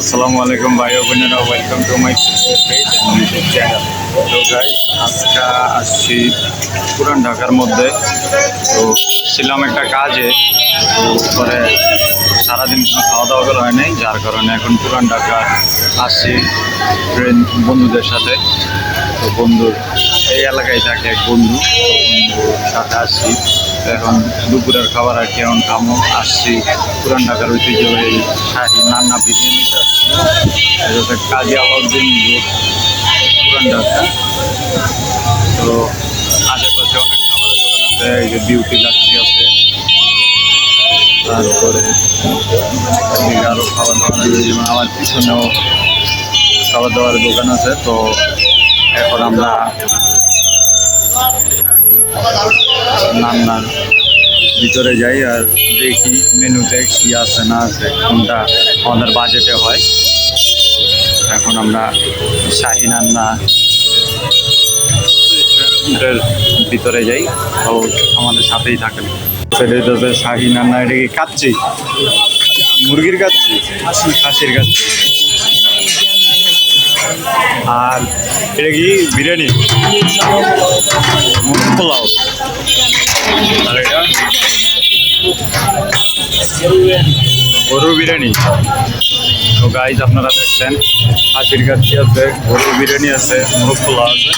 আসসালামু আলাইকুম ভাই বোনেরা welcome to my page YouTube channel তো গাই আজকে আসছি পুরান ঢাকার মধ্যে। তো ছিলাম একটা কাজে, তো পরে সারাদিন কোনো খাওয়া দাওয়া করা হয় নাই যার কারণে এখন পুরান ঢাকা আসছি ফ্রেন্ড বন্ধুদের সাথে। তো বন্ধুর, এই এলাকায় থাকে এক বন্ধু সাথে আসছি। এখন দুপুরের খাবার আর কি, এখন খামো, আসছি। পুরান ঢাকার ঐতিহ্যবাহী শাড়ি নান্না এটা হচ্ছে কাজী আলাউদ্দিন পুরান ঢাকা। তো আশেপাশে অনেক খাবারের দোকান আছে, এই যে বিউটি লাচ্ছি আছে। তারপরে আরও খাবার দাবার যেমন আমার পিছনেও খাবার দাবার দোকান আছে। তো এখন আমরা রান্নার ভিতরে যাই আর দেখি মেনুতে কী আছে না আছে, কোনটা আমাদের বাজেটে হয়। এখন আমরা শাহি রান্না ভিতরে যাই তো আমাদের সাথেই থাকেন। সেটা হচ্ছে শাহি রান্না এটা কি কাচ্ছি মুরগির কাচ্ছি খাসির কাচ্ছি আর এটা কি বিরিয়ানি? পোলাও। আর এটা? গরুর বিরিয়ানি। তো গাইজ আপনারা দেখলেন হাসির কাচ্ছি আছে, গরুর বিরিয়ানি আছে, মুরগ পোলাও আছে।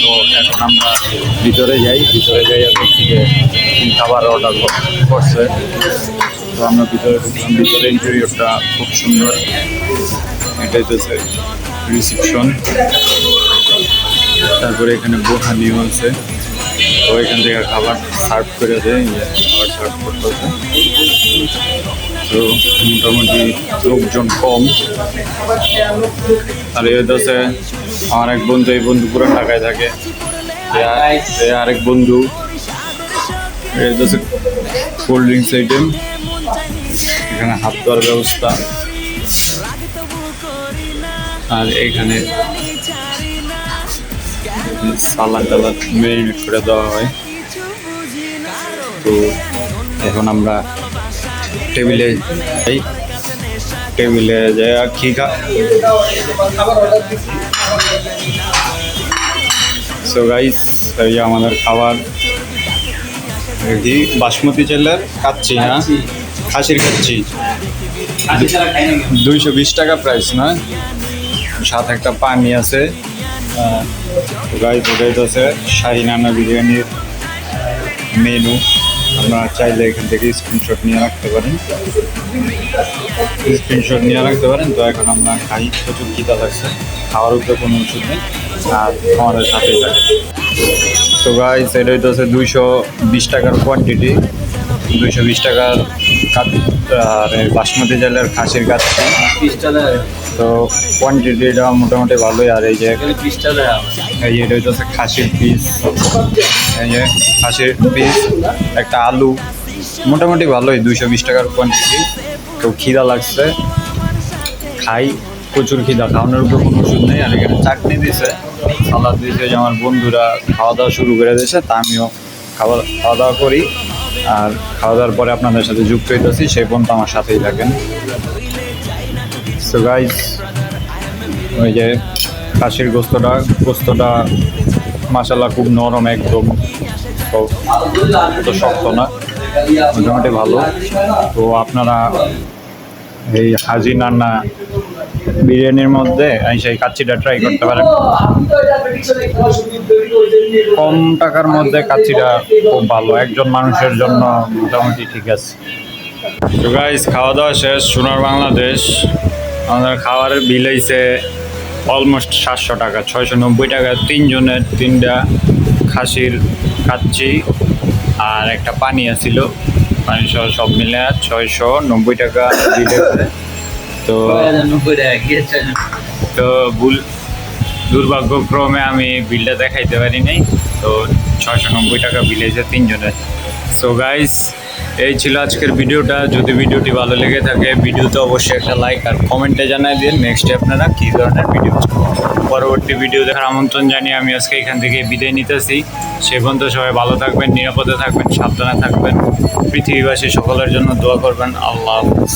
তো এখন আমরা ভিতরে যাই ভিতরে যাই আর দেখি যে কি খাবার অর্ডার করছে। তো আমরা ভিতরে ভিতরে ইন্টেরিয়রটা খুব সুন্দর। এটাই তো রিসিপশন তারপরে এখানে বোহানিও আছে। তো এখান থেকে খাবার সার্ভ করে দেয় খাবার সার্ভ করতেছে তো মোটামুটি লোকজন কম। আর এই হচ্ছে আমার এক বন্ধু, এই বন্ধু পুরো ঢাকায় থাকে। আরেক বন্ধু। এই হচ্ছে কোল্ড ড্রিঙ্কস আইটেম এখানে হাত ধোয়ার ব্যবস্থা। আর এখানে সালাদ টালাদ মেরিনেট করে দেওয়া হয়। তো এখন আমরা টেবিলে যাই। টেবিলে যাই আর কি খা সো গাইস এই আমাদের খাবার। কি? বাসমতি চালের খাচ্ছি হ্যাঁ? খাসির খাচ্ছি দুইশো বিশ টাকা প্রাইস না সাথে একটা পানি আছে। গাইজ ওটাই তো আছে শাহী নানা বিরিয়ানির মেনু আপনারা চাইলে এখান থেকে স্ক্রিনশট নিয়ে রাখতে পারেন। স্ক্রিনশট নিয়ে রাখতে পারেন, তো এখন আমরা খাই। প্রচুর খিদা লাগছে, খাওয়ার উপরে কোনো ওষুধ নেই, আর আমাদের সাথেই থাকে। তো এটাই তো আছে দুইশো বিশ টাকার কোয়ান্টিটি দুইশো বিশ টাকার আর বাসমতি চালের খাসির কাজ তো কোয়ান্টিটিটা মোটামুটি ভালোই, আর এই যে এই এটা হচ্ছে খাসির পিস এই যে খাসির পিস একটা আলু। মোটামুটি ভালোই, দুইশো বিশ টাকার কোয়ান্টিটি তো খিদা লাগছে। খাই, প্রচুর খিদা, খাওয়ানোর উপর কোনো ওষুধ নেই। আর এখানে চাটনি দিয়েছে সালাদ দিয়েছে যে আমার বন্ধুরা খাওয়া দাওয়া শুরু করে দিয়েছে, তা আমিও খাওয়া খাওয়া দাওয়া করি। আর খাওয়া দাওয়ার পরে আপনাদের সাথে যুক্ত হইতেছি, সেই পর্যন্ত আমার সাথেই থাকেন। সো গাইজ ওই যে খাসির গোস্তটা গোস্তটা মাসাল্লাহ খুব নরম একদম। তো শক্ত না, মোটামুটি ভালো। তো আপনারা এই হাজি নান্না বিরিয়ানির মধ্যে সেই কাচ্চিটা ট্রাই করতে পারেন। কম টাকার মধ্যে কাচ্চিটা খুব ভালো, একজন মানুষের জন্য মোটামুটি ঠিক আছে। তো গাইজ খাওয়া দাওয়া শেষ, সোনার বাংলাদেশ। আমাদের খাবারের বিল হয়েছে অলমোস্ট সাতশো টাকা, ছয়শো নব্বই টাকা, তিনজনের তিনটা খাসির খাচ্ছি আর একটা পানি আছিল পানি সহ সব মিলে ছয়শো নব্বই টাকা বিল তো তো ভুল দুর্ভাগ্যক্রমে আমি বিলটা দেখাইতে পারি নাই। তো ছয়শো নব্বই টাকা বিল হয়েছে তিনজনের। সো গাইস এই ছিল আজকের ভিডিওটা। যদি ভিডিওটি ভালো লেগে থাকে, ভিডিওতে অবশ্যই একটা লাইক আর কমেন্টে জানাই দিন। নেক্সট আপনারা কী ধরনের ভিডিও পরবর্তী ভিডিও দেখার আমন্ত্রণ জানিয়ে আমি আজকে এখান থেকে বিদায় নিতেছি। সে পর্যন্ত সবাই ভালো থাকবেন, নিরাপদে থাকবেন, সাবধানে থাকবেন। পৃথিবীবাসী সকলের জন্য দোয়া করবেন। আল্লাহ হাফেজ।